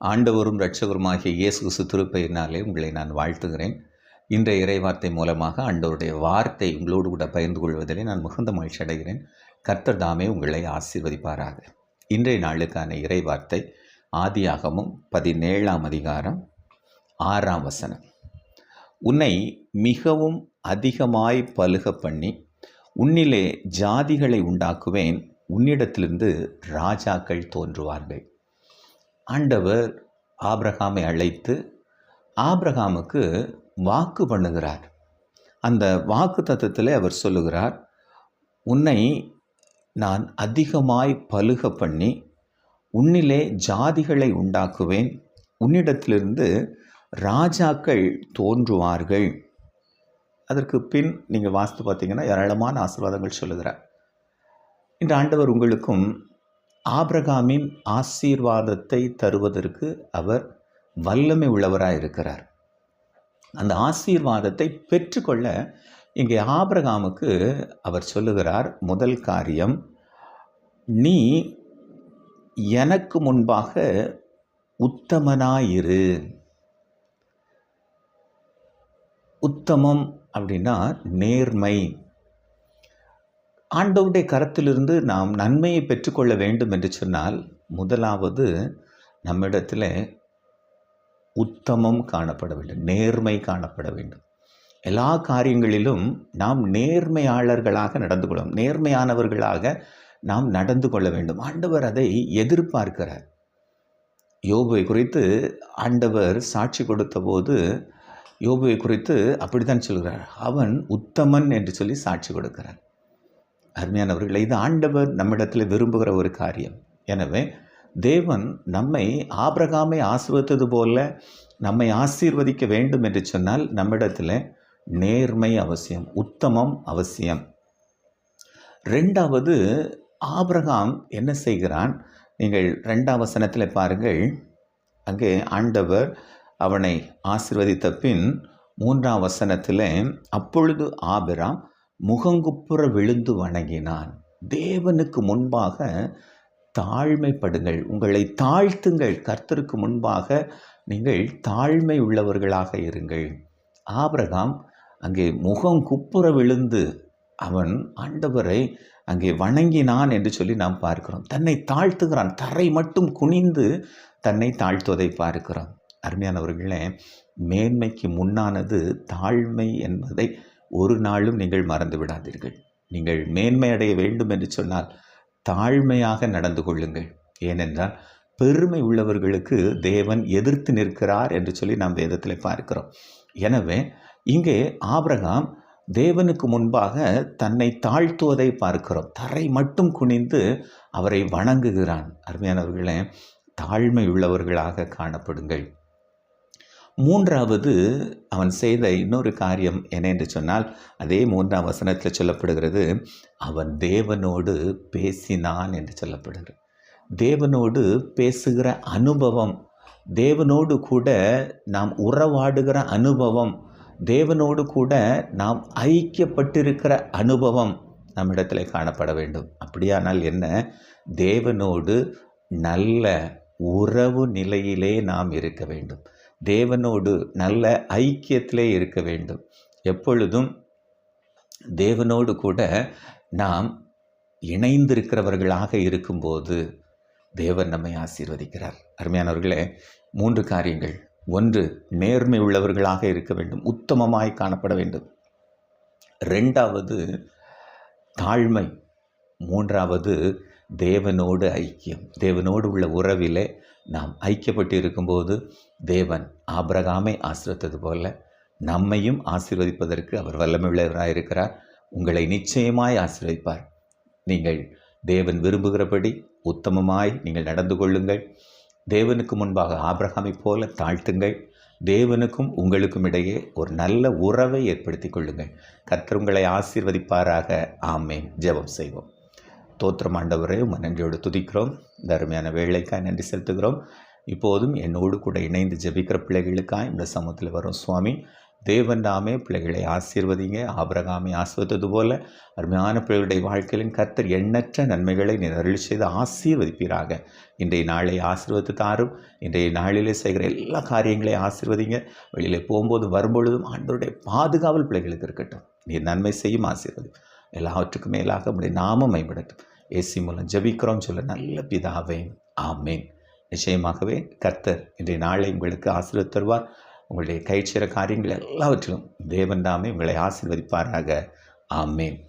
ஆண்டவரும் இரட்சகருமாகிய இயேசு கிறிஸ்து திருப்பெயரினாலே உங்களை நான் வாழ்த்துகிறேன். இன்றைய இறைவார்த்தை மூலமாக ஆண்டவருடைய வார்த்தை உங்களோடு கூட பகிர்ந்து கொள்வதிலே நான் மிகுந்த மகிழ்ச்சி அடைகிறேன். கர்த்தர் தாமே உங்களை ஆசீர்வதிப்பாராக. இன்றைய நாளுக்கான இறைவார்த்தை ஆதியாகமும் பதினேழாம் அதிகாரம் ஆறாம் வசனம். உன்னை மிகவும் அதிகமாய் பழுக பண்ணி உன்னிலே ஜாதிகளை உண்டாக்குவேன். உன்னிடத்திலிருந்து ராஜாக்கள் தோன்றுவார்கள். ஆண்டவர் ஆப்ரஹாமை அழைத்து ஆப்ரஹாமுக்கு வாக்கு பண்ணுகிறார். அந்த வாக்கு தத்துவத்தில் அவர் சொல்லுகிறார் உன்னை நான் அதிகமாய் பழுக பண்ணி உன்னிலே ஜாதிகளை உண்டாக்குவேன். உன்னிடத்திலிருந்து ராஜாக்கள் தோன்றுவார்கள். அதற்கு பின் நீங்கள் வாஸ்து பார்த்தீங்கன்னா ஏராளமான ஆசீர்வாதங்கள் சொல்லுகிறார். இந்த ஆண்டவர் உங்களுக்கும் ஆபிரகாமின் ஆசீர்வாதத்தை தருவதற்கு அவர் வல்லமை உள்ளவராக இருக்கிறார் அந்த ஆசீர்வாதத்தை பெற்றுக்கொள்ள இங்கே ஆபிரகாமுக்கு அவர் சொல்லுகிறார் முதல் காரியம் நீ எனக்கு முன்பாக உத்தமனாயிரு. உத்தமம் அப்படின்னா நேர்மை. ஆண்டவருடைய கரத்திலிருந்து நாம் நன்மையை பெற்றுக்கொள்ள வேண்டும் என்று சொன்னால் முதலாவது நம்மிடத்தில் உத்தமம் காணப்பட வேண்டும் நேர்மை காணப்பட வேண்டும். எல்லா காரியங்களிலும் நாம் நேர்மையாளர்களாக நடந்து கொள்ளும் நேர்மையானவர்களாக நாம் நடந்து கொள்ள வேண்டும். ஆண்டவர் அதை எதிர்பார்க்கிறார். யோபுவை குறித்து ஆண்டவர் சாட்சி கொடுத்த போது யோபுவை குறித்து அப்படித்தான் சொல்கிறார். அவன் உத்தமன் என்று சொல்லி சாட்சி கொடுக்கிறார். அருமையானவர்களை இது ஆண்டவர் நம்மிடத்தில் விரும்புகிற ஒரு காரியம். எனவே தேவன் நம்மை ஆபிரகாமை ஆசிர்வத்தது போல நம்மை ஆசீர்வதிக்க வேண்டும் என்று சொன்னால் நம்மிடத்தில் நேர்மை அவசியம் உத்தமம் அவசியம். ரெண்டாவது ஆபிரகாம் என்ன செய்கிறான்? நீங்கள் ரெண்டாம் வசனத்தில் பாருங்கள். அங்கே ஆண்டவர் அவனை ஆசிர்வதித்த பின் மூன்றாம் வசனத்தில் அப்பொழுது ஆபிராம் முகங்குப்புற விழுந்து வணங்கினான். தேவனுக்கு முன்பாக தாழ்மைப்படுங்கள். உங்களை தாழ்த்துங்கள். கர்த்தருக்கு முன்பாக நீங்கள் தாழ்மை உள்ளவர்களாக இருங்கள். ஆபிரகாம் அங்கே முகம் குப்புற விழுந்து அவன் ஆண்டவரை அங்கே வணங்கினான் என்று சொல்லி நாம் பார்க்கிறோம். தன்னை தாழ்த்துகிறான். தரை மட்டும் குனிந்து தன்னை தாழ்த்துவதை பார்க்கிறோம். அருமையானவர்களே மேன்மைக்கு முன்னானது தாழ்மை என்பதை ஒரு நாளும் நீங்கள் மறந்து விடாதீர்கள். நீங்கள் மேன்மை அடைய வேண்டும் என்று சொன்னால் தாழ்மையாக நடந்து கொள்ளுங்கள். ஏனென்றால் பெருமை உள்ளவர்களுக்கு தேவன் எதிர்த்து நிற்கிறார் என்று சொல்லி நாம் வேதத்தில் பார்க்கிறோம். எனவே இங்கே ஆபிரகாம் தேவனுக்கு முன்பாக தன்னை தாழ்த்துவதை பார்க்கிறோம். தரை மட்டும் குனிந்து அவரை வணங்குகிறான். அருமையானவர்களே தாழ்மை உள்ளவர்களாக காணப்படுங்கள். மூன்றாவது அவன் செய்த இன்னொரு காரியம் என்ன என்று சொன்னால் அதே மூன்றாம் வசனத்தில் சொல்லப்படுகிறது அவன் தேவனோடு பேசினான் என்று சொல்லப்படுகிறது. தேவனோடு பேசுகிற அனுபவம் தேவனோடு கூட நாம் உறவாடுகிற அனுபவம் தேவனோடு கூட நாம் ஐக்கியப்பட்டிருக்கிற அனுபவம் நம்மிடத்தில் காணப்பட வேண்டும். அப்படியானால் என்ன? தேவனோடு நல்ல உறவு நிலையிலே நாம் இருக்க வேண்டும். தேவனோடு நல்ல ஐக்கியத்திலே இருக்க வேண்டும். எப்பொழுதும் தேவனோடு கூட நாம் இணைந்திருக்கிறவர்களாக இருக்கும்போது தேவன் நம்மை ஆசீர்வதிக்கிறார். அருமையானவர்களே மூன்று காரியங்கள். ஒன்று நேர்மை உள்ளவர்களாக இருக்க வேண்டும். உத்தமமாய் காணப்பட வேண்டும். ரெண்டாவது தாழ்மை. மூன்றாவது தேவனோடு ஐக்கியம். தேவனோடு உள்ள உறவிலே நாம் ஐக்கியப்பட்டு இருக்கும்போது தேவன் ஆபிரகாமை ஆசிர்வத்தது போல நம்மையும் ஆசீர்வதிப்பதற்கு அவர் வல்லமையுள்ளவராக இருக்கிறார் உங்களை நிச்சயமாய் ஆசீர்வதிப்பார். நீங்கள் தேவன் விரும்புகிறபடி உத்தமமாய் நீங்கள் நடந்து கொள்ளுங்கள். தேவனுக்கு முன்பாக ஆபிரகாமை போல தாழ்த்துங்கள். தேவனுக்கும் உங்களுக்கும் இடையே ஒரு நல்ல உறவை ஏற்படுத்தி கொள்ளுங்கள். கத்தர் உங்களை ஆசீர்வதிப்பாராக. ஆமேன். ஜெபம் செய்வோம். தோற்றம் ஆண்டவரே உங்கள் நன்றியோடு துதிக்கிறோம். இந்த அருமையான வேலைக்காய் நன்றி செலுத்துகிறோம். இப்போதும் என்னோடு கூட இணைந்து ஜெபிக்கிற பிள்ளைகளுக்காய் இந்த சமூகத்தில் வரும் சுவாமி தேவன் நாமே பிள்ளைகளை ஆசீர்வதிங்க ஆபிரகாமை ஆசிர்வத்தது போல அருமையான பிள்ளைகளுடைய வாழ்க்கையிலும் கர்த்தர் எண்ணற்ற நன்மைகளை நிறைவு செய்து ஆசீர்வதிப்பீராக. இன்றைய நாளை ஆசீர்வதித்து தாரும். இன்றைய நாளிலே செய்கிற எல்லா காரியங்களையும் ஆசீர்வதிங்க. வெளியில் போகும்போது வரும்பொழுதும் ஆண்டோருடைய பாதுகாவல் பிள்ளைகளுக்கு இருக்கட்டும். நீ நன்மை செய்யும் ஆசீர்வதி. எல்லாவற்றுக்கும் மேலாக உங்களுடைய நாமம் மேம்படட்டும் ஏசி மூலம் ஜபிக்கிறோம். சொல்ல நல்ல பிதாவே ஆமேன். நிச்சயமாகவே கர்த்தர் இன்றைய நாளை உங்களுக்கு ஆசீர்வதி தருவார். உங்களுடைய கைச்சிற காரியங்கள் எல்லாவற்றிலும் தேவன் தாமே உங்களை ஆசீர்வதிப்பாராக. ஆமேன்.